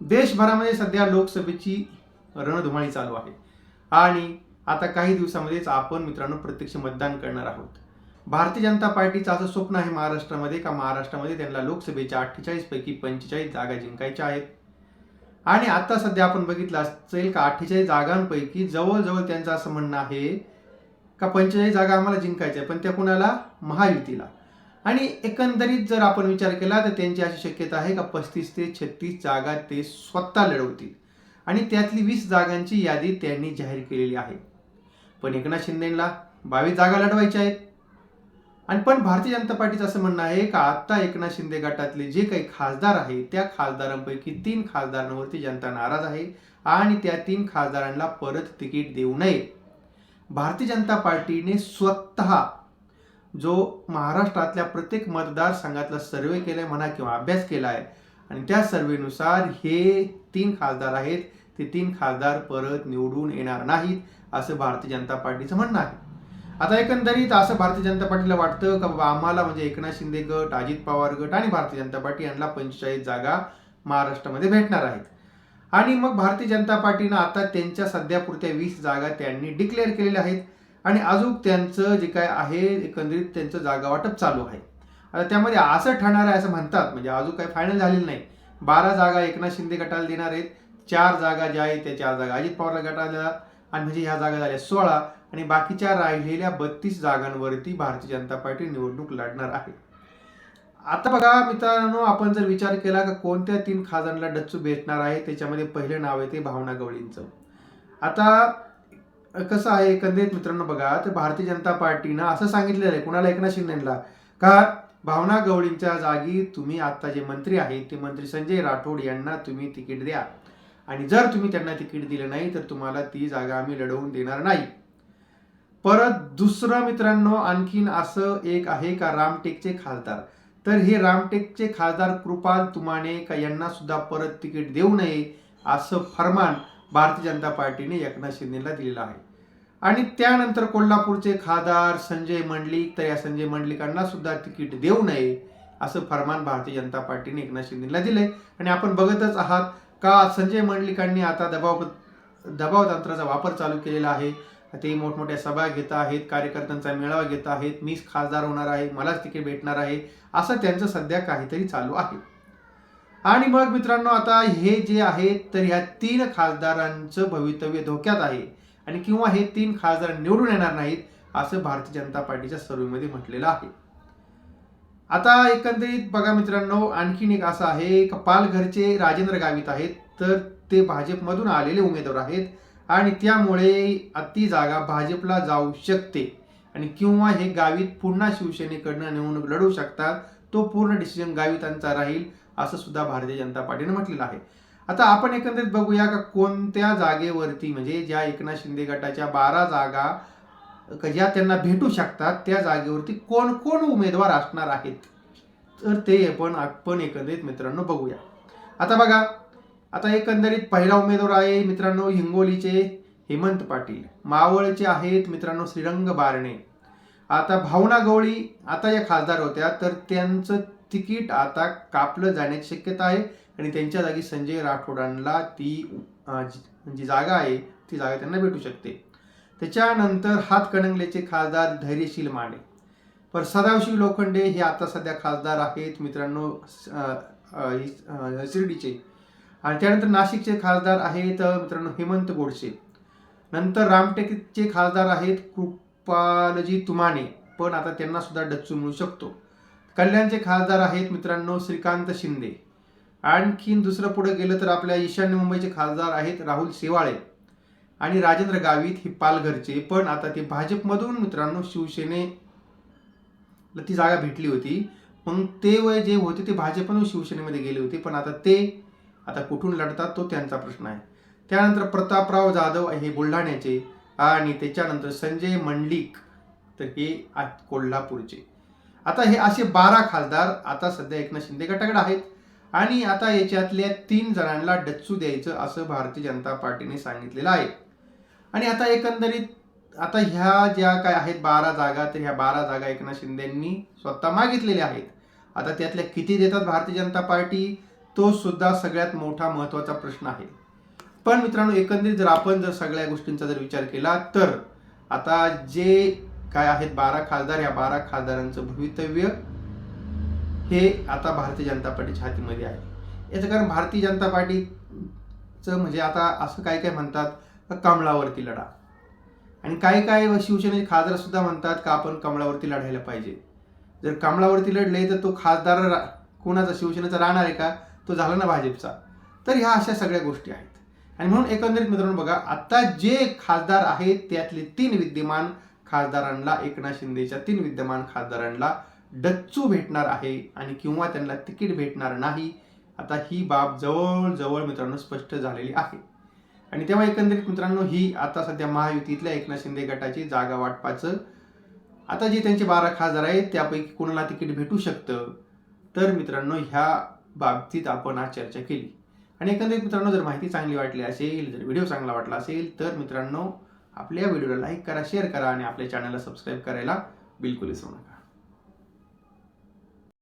देशभरामध्ये सध्या लोकसभेची रणधुमाळी चालू आहे. आणि आता काही दिवसामध्येच आपण मित्रांनो प्रत्यक्ष मतदान करणार आहोत. भारतीय जनता पार्टीचं असं स्वप्न आहे महाराष्ट्रामध्ये का महाराष्ट्रामध्ये त्यांना लोकसभेच्या अठ्ठेचाळीस पैकी पंचेचाळीस जागा जिंकायच्या आहेत? आणि आता सध्या आपण बघितलं असेल का अठ्ठेचाळीस जागांपैकी जवळजवळ त्यांचं असं म्हणणं आहे का पंचेचाळीस जागा आम्हाला जिंकायच्या पण त्या कुणाला? महायुतीला. आणि एकंदरीत जर आपण विचार केला तर त्यांची अशी शक्यता आहे का पस्तीस ते छत्तीस जागा ते स्वतः लढवतील? आणि त्यातली वीस जागांची यादी त्यांनी जाहीर केलेली आहे. पण एकनाथ शिंदेला बावीस जागा लढवायच्या आहेत. आणि पण भारतीय जनता पार्टीचं असं म्हणणं आहे का आत्ता एकनाथ शिंदे गटातले जे काही खासदार आहे त्या खासदारांपैकी तीन खासदारांवरती जनता नाराज आहे आणि त्या तीन खासदारांना परत तिकीट देऊ नये. भारतीय जनता पार्टीने स्वतः जो महाराष्ट्रातल्या प्रत्येक मतदारसंघातला सर्वे केलाय म्हणा किंवा अभ्यास केला आहे आणि त्या सर्वेनुसार हे तीन खासदार आहेत ते तीन खासदार परत निवडून येणार नाहीत असं भारतीय जनता पार्टीचं म्हणणं आहे. आता एकंदरीत असं भारतीय जनता पार्टीला वाटतं का बाबा आम्हाला म्हणजे एकनाथ शिंदे गट अजित पवार गट आणि भारतीय जनता पार्टी यांना पंचेचाळीस जागा महाराष्ट्रामध्ये भेटणार आहेत. आणि मग भारतीय जनता पार्टीनं आता त्यांच्या सध्यापुरत्या वीस जागा त्यांनी डिक्लेअर केलेल्या आहेत. आणि अजून त्यांचं जे काय आहे एकंदरीत त्यांचं जागा वाटप चालू आहे. आता त्यामध्ये असं ठरणार आहे असं म्हणतात म्हणजे अजून काही फायनल झालेलं नाही. बारा जागा एकनाथ शिंदे गटाला देणार आहेत चार जागा ज्या आहेत त्या चार जागा अजित पवारला गटाला आणि म्हणजे ह्या जागा झाल्या सोळा आणि बाकीच्या राहिलेल्या बत्तीस जागांवरती भारतीय जनता पार्टी निवडणूक लढणार आहे. आता बघा मित्रांनो आपण जर विचार केला का कोणत्या तीन खासदारांना डच्चू भेटणार आहे त्याच्यामध्ये पहिले नाव आहे ते भावना गवळींचं. आता कसं आहे एकंदरीत मित्रांनो बघा तर भारतीय जनता पार्टीनं असं सांगितलेलं आहे कुणाला एकनाथ शिंदेला का भावना गवळींच्या जागी तुम्ही आता जे मंत्री आहेत ते मंत्री संजय राठोड यांना तुम्ही तिकीट द्या. आणि जर तुम्ही त्यांना तिकीट दिलं नाही तर तुम्हाला ती जागा आम्ही लढवून देणार नाही. परत दुसरं मित्रांनो आणखीन असं एक आहे का रामटेकचे खासदार? तर हे रामटेकचे खासदार कृपाल तुमाने का यांना सुद्धा परत तिकीट देऊ नये असं फरमान भारतीय जनता पार्टीने एकनाथ शिंदेला दिलेला आहे. आणि त्यानंतर कोल्हापूरचे खासदार संजय मंडलिक तर या संजय मंडलिकांना सुद्धा तिकीट देऊ नये असं फरमान भारतीय जनता पार्टीने एकनाथ शिंदेला दिले आणि आपण बघतच आहात का संजय मंडलिकांनी आता दबाव दबाव तंत्राचा वापर चालू केलेला आहे. ते मोठमोठ्या सभा घेत आहेत कार्यकर्त्यांचा मेळावा घेत आहेत. मीच खासदार होणार आहे मलाच तिकीट भेटणार आहे असं त्यांचं सध्या काहीतरी चालू आहे. आणि मग मित्रांनो आता हे जे आहे तर ह्या तीन खासदारांचं भवितव्य धोक्यात आहे. आणि किंवा हे तीन खासदार निवडून येणार नाहीत असं भारतीय जनता पार्टीच्या सर्वेमध्ये म्हटलेलं आहे. आता एकंदरीत बघा मित्रांनो आणखीन एक असं आहे पालघरचे राजेंद्र गावित आहेत तर ते भाजपमधून आलेले उमेदवार आहेत. आणि त्यामुळे ती जागा भाजपला जाऊ शकते. आणि किंवा हे गावित पुन्हा शिवसेनेकडनं निवडणूक लढवू शकतात तो पूर्ण डिसिजन गावितांचा राहील. असं सुद्धा भारतीय जनता पार्टीने म्हटलेलं आहे. आता आपण एकंदरीत बघूया का कोणत्या जागेवरती म्हणजे ज्या एकनाथ शिंदे गटाच्या बारा जागा ज्या त्यांना भेटू शकतात त्या जागेवरती कोण कोण उमेदवार असणार आहेत? तर ते आपण आपण एकंदरीत मित्रांनो बघूया. आता बघा आता एकंदरीत पहिला उमेदवार आहे मित्रांनो हिंगोलीचे हेमंत पाटील. मावळचे आहेत मित्रांनो श्रीरंग बारणे. आता भावना गवळी आता या खासदार होत्या तर त्यांचं तिकीट आता कापलं जाण्याची शक्यता आहे आणि त्यांच्या जागी संजय राठोडांना ती जी जागा आहे ती जागा त्यांना भेटू शकते. त्याच्यानंतर हातकणंगलेचे खासदार धैर्यशील माने. पर सदाशिव लोखंडे हे आता सध्या खासदार आहेत मित्रांनो शिर्डीचे. आणि त्यानंतर नाशिकचे खासदार आहेत मित्रांनो हेमंत गोडसे. नंतर रामटेकचे खासदार आहेत कृपालजी तुमाने. पण आता त्यांना सुद्धा डच्चू मिळू शकतो. कल्याणचे खासदार आहेत मित्रांनो श्रीकांत शिंदे. आणखीन दुसरं पुढे गेलं तर आपल्या ईशान्य मुंबईचे खासदार आहेत राहुल शेवाळे आणि राजेंद्र गावित हे पालघरचे. पण आता ते भाजपमधून मित्रांनो शिवसेनेला ती जागा भेटली होती. मग ते वय जे होते ते भाजपनं शिवसेनेमध्ये गेले होते. पण आता ते आता कुठून लढतात तो त्यांचा प्रश्न आहे. त्यानंतर प्रतापराव जाधव हे बुलढाण्याचे आणि त्याच्यानंतर संजय मंडलिक तर हे आ- कोल्हापूरचे. आता हे असे बारा खासदार आता सध्या एकनाथ शिंदे गटाकडे आहेत. आणि आता याच्यातल्या तीन जणांना डच्चू द्यायचं असं भारतीय जनता पार्टीने सांगितलेलं आहे. आणि आता एकंदरीत आता ह्या ज्या काय आहेत बारा जागा तर ह्या बारा जागा एकनाथ शिंदेंनी स्वतः मागितलेल्या आहेत. आता त्यातल्या किती देतात भारतीय जनता पार्टी तो सुद्धा सगळ्यात मोठा महत्त्वाचा प्रश्न आहे. पण मित्रांनो एकंदरीत जर आपण जर सगळ्या गोष्टींचा जर विचार केला तर आता जे काय आहेत? बारा खासदार. या बारा खासदारांचं भवितव्य हे आता भारतीय जनता पार्टीच्या हातीमध्ये आहे. याचं कारण भारतीय जनता पार्टीचं म्हणजे आता असं काय काय म्हणतात कमळावरती लढा. आणि काही काय शिवसेनेचे खासदार सुद्धा म्हणतात का आपण कमळावरती लढायला पाहिजे. जर कमळावरती लढले तर तो खासदार कोणाचा? शिवसेनेचा राहणार आहे का? तो झाला ना भाजपचा. तर ह्या अशा सगळ्या गोष्टी आहेत. आणि म्हणून एकंदरीत मित्रांनो बघा आता जे खासदार आहेत त्यातले तीन विद्यमान खासदारांना एकनाथ शिंदेच्या तीन विद्यमान खासदारांना डच्चू भेटणार आहे आणि किंवा त्यांना तिकीट भेटणार नाही आता ही बाब जवळजवळ मित्रांनो स्पष्ट झालेली आहे. आणि तेव्हा एकंदरीत मित्रांनो ही आता सध्या महायुतीतल्या एकनाथ शिंदे गटाची जागा वाटपाचं आता जे त्यांचे बारा खासदार आहेत त्यापैकी कोणाला तिकीट भेटू शकतं? तर मित्रांनो ह्या बाबतीत आपण आज चर्चा केली. आणि एकंदरीत मित्रांनो जर माहिती चांगली वाटली असेल जर व्हिडिओ चांगला वाटला असेल तर मित्रांनो आपल्या व्हिडिओला लाईक करा शेअर करा आणि आपल्या चॅनलला सबस्क्राईब करायला बिलकुल विसरू नका.